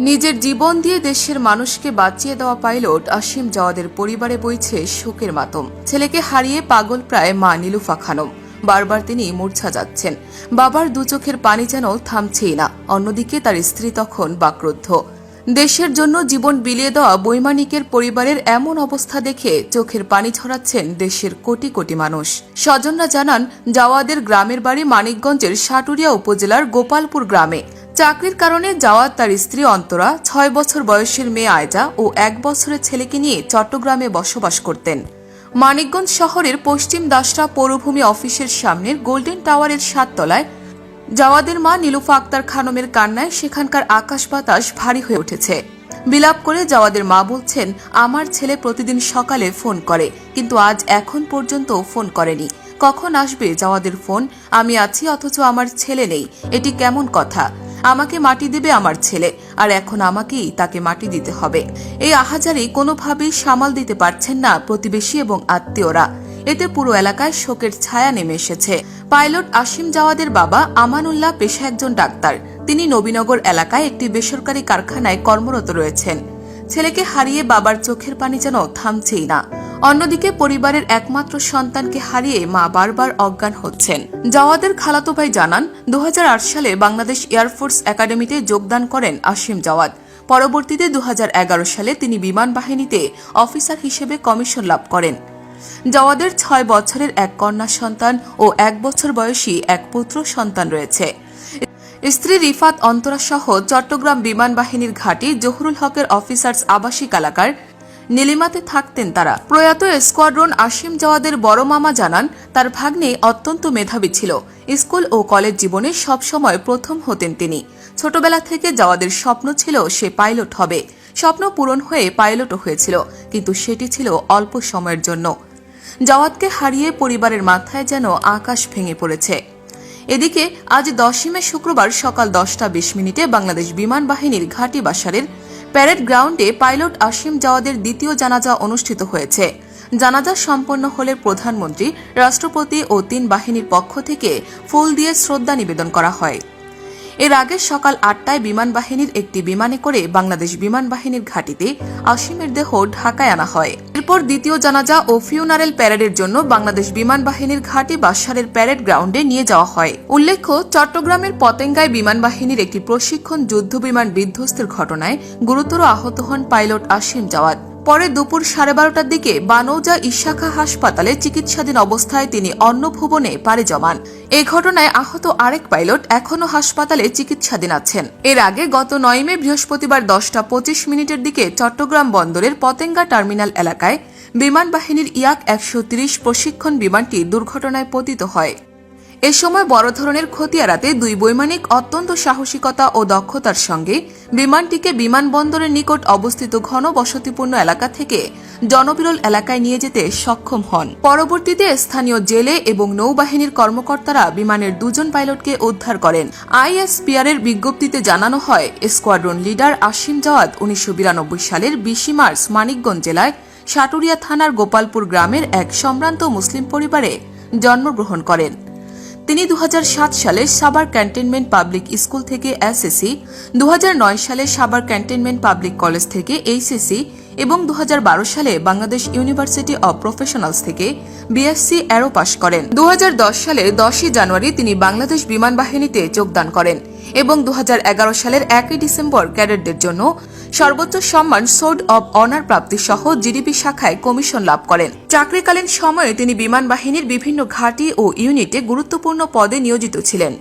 নিজের জীবন দিয়ে দেশের মানুষকে বাঁচিয়ে দেওয়া পাইলট আসিম জওয়াদের পরিবারে বইছে শোকের মাতম। ছেলেকে হারিয়ে পাগল প্রায় মা নীলুফা খানম। বারবার তিনি মূর্ছা যাচ্ছেন। বাবার দু চোখের পানি যেন থামছেই না। অন্যদিকে তার স্ত্রী তখন বাক্রুদ্ধ। দেশের জন্য জীবন বিলিয়ে দেওয়া বৈমানিকের পরিবারের এমন অবস্থা দেখে চোখের পানি ছড়াচ্ছেন দেশের কোটি কোটি মানুষ। স্বজনরা জানান, জাওয়াদের গ্রামের বাড়ি মানিকগঞ্জের সাটুরিয়া উপজেলার গোপালপুর গ্রামে। চাকরির কারণে জাওয়াদ তার স্ত্রী অন্তরা ছয় বছর বয়সের মেয়ে আয়জা ও এক বছরের ছেলেকে নিয়ে চট্টগ্রামে বসবাস করতেন। মানিকগঞ্জ শহরের পশ্চিম দাসরা পৌরভূমি অফিসের সামনের গোল্ডেন টাওয়ারের সাততলায় জাওয়াদের মা নীলুফা আক্তার খানমের কান্নায় সেখানকার আকাশ বাতাস ভারী হয়ে উঠেছে। বিলাপ করে জাওয়াদের মা বলছেন, আমার ছেলে প্রতিদিন সকালে ফোন করে, কিন্তু আজ এখন পর্যন্ত ফোন করেনি। কখন আসবে জাওয়াদের ফোন? আমি আছি, অথচ আমার ছেলে নেই। এটি কেমন কথা? আমাকে মাটি দেবে আমার ছেলে, আর এখন আমাকেই তাকে মাটি দিতে হবে। এই আহাজারি কোনোভাবেই সামাল দিতে পারছেন না প্রতিবেশী এবং আত্মীয়রা। এতে পুরো এলাকায় শোকের ছায়া নেমে এসেছে। পাইলট আসিম জাওয়াদের বাবা আমানুল্লাহ পেশা একজন ডাক্তার। তিনি নবীনগর এলাকায় একটি বেসরকারি কারখানায় কর্মরত রয়েছেন। ছেলেকে হারিয়ে বাবার চোখের পানি যেন থামছেই না। অন্যদিকে পরিবারের একমাত্র সন্তানকে হারিয়ে মা বারবার অজ্ঞান হচ্ছেন। জাওয়াদের খালাতো ভাই জানান দু সালে বাংলাদেশ এয়ারফোর্স একাডেমিতে যোগদান করেন আসিম জাওয়াদ। পরবর্তীতে দু সালে তিনি বিমান বাহিনীতে অফিসার হিসেবে কমিশন লাভ করেন। জওয়াদের ছয় বছরের এক কন্যা সন্তান ও এক বছর বয়সী এক পুত্র সন্তান রয়েছে। স্ত্রী রিফাত অন্তরা সহ চট্টগ্রাম বিমান বাহিনীর ঘাঁটি জহুরুল হকের অফিসার্স আবাসিক এলাকার নীলিমাতে থাকতেন তারা। প্রয়াত স্কোয়াড্রন আসিম জওয়াদের বড় মামা জানান, তার ভাগ্নে অত্যন্ত মেধাবী ছিল। স্কুল ও কলেজ জীবনে সবসময় প্রথম হতেন তিনি। ছোটবেলা থেকে জাওয়াদের স্বপ্ন ছিল সে পাইলট হবে। স্বপ্ন পূরণ হয়ে পাইলটও হয়েছিল, কিন্তু সেটি ছিল অল্প সময়ের জন্য। জাওয়াতকে হারিয়ে পরিবারের মাথায় যেন আকাশ ভেঙে পড়েছে। এদিকে আজ দশই মে শুক্রবার সকাল দশটা বিশ মিনিটে বাংলাদেশ বিমান বাহিনীর ঘাঁটি বাসারের প্যারেড গ্রাউন্ডে পাইলট আসিম জাওয়াদের দ্বিতীয় জানাজা অনুষ্ঠিত হয়েছে। জানাজা সম্পন্ন হলে প্রধানমন্ত্রী, রাষ্ট্রপতি ও তিন বাহিনীর পক্ষ থেকে ফুল দিয়ে শ্রদ্ধা নিবেদন করা হয়। এর আগে সকাল আটটায় বিমান বাহিনীর একটি বিমানে করে বাংলাদেশ বিমান বাহিনীর ঘাঁটিতে আসিমের দেহ ঢাকায় আনা হয়। এরপর দ্বিতীয় জানাজা ও ফিউনারেল প্যারেডের জন্য বাংলাদেশ বিমান বাহিনীর ঘাঁটি বাসারের প্যারেড গ্রাউন্ডে নিয়ে যাওয়া হয়। উল্লেখ্য, চট্টগ্রামের পতেঙ্গায় বিমান বাহিনীর একটি প্রশিক্ষণ যুদ্ধ বিমান বিধ্বস্তের ঘটনায় গুরুতর আহত হন পাইলট আসিম জাওয়াদ। পরে দুপুর সাড়ে বারোটার দিকে বানৌজা ইশাখা হাসপাতালে চিকিৎসাধীন অবস্থায় তিনি অন্নভুবনে পাড়ি জমান। এ ঘটনায় আহত আরেক পাইলট এখনও হাসপাতালে চিকিৎসাধীন আছেন। এর আগে গত নয় মে বৃহস্পতিবার দশটা পঁচিশ মিনিটের দিকে চট্টগ্রাম বন্দরের পতেঙ্গা টার্মিনাল এলাকায় বিমান বাহিনীর ইয়াক একশো প্রশিক্ষণ বিমানটি দুর্ঘটনায় পতিত হয়। এ সময় বড় ধরনের ক্ষতি এড়াতে দুই বৈমানিক অত্যন্ত সাহসিকতা ও দক্ষতার সঙ্গে বিমানটিকে বিমানবন্দরের নিকট অবস্থিত ঘন বসতিপূর্ণ এলাকা থেকে জনবিরল এলাকায় নিয়ে যেতে সক্ষম হন। পরবর্তীতে স্থানীয় জেলে এবং নৌবাহিনীর কর্মকর্তারা বিমানের দুজন পাইলটকে উদ্ধার করেন। আইএসপিআর এর বিজ্ঞপ্তিতে জানানো হয়, স্কোয়াড্রন লিডার আসিম জাওয়াদ উনিশশো সালের বিশে মার্চ মানিকগঞ্জ জেলায় সাটুরিয়া থানার গোপালপুর গ্রামের এক সম্ভ্রান্ত মুসলিম পরিবারে জন্মগ্রহণ করেন। তিনি দু হাজার সাত সালে সাবার ক্যান্টনমেন্ট পাবলিক স্কুল থেকে এসএসসি দু হাজার নয় সালে সাবার ক্যান্টনমেন্ট পাবলিক কলেজ থেকে এইচএসসি এবং দুহাজার বারো সালে বাংলাদেশ ইউনিভার্সিটি অব প্রফেশনালস থেকে বিএসসি অ্যারো পাশ করেন। দু হাজার দশ সালের দশই জানুয়ারি তিনি বাংলাদেশ বিমান বাহিনীতে যোগদান করেন এবং দু হাজার এগারো সালের একই ডিসেম্বর ক্যাডেটদের জন্য সর্বোচ্চ সম্মান সোড অব অনার প্রাপ্তি সহ জিডিপি শাখায় কমিশন লাভ করেন। চাকরিকালীন সময়ে তিনি বিমান বাহিনীর বিভিন্ন ঘাঁটি ও ইউনিটে গুরুত্বপূর্ণ পদে নিয়োজিত ছিলেন।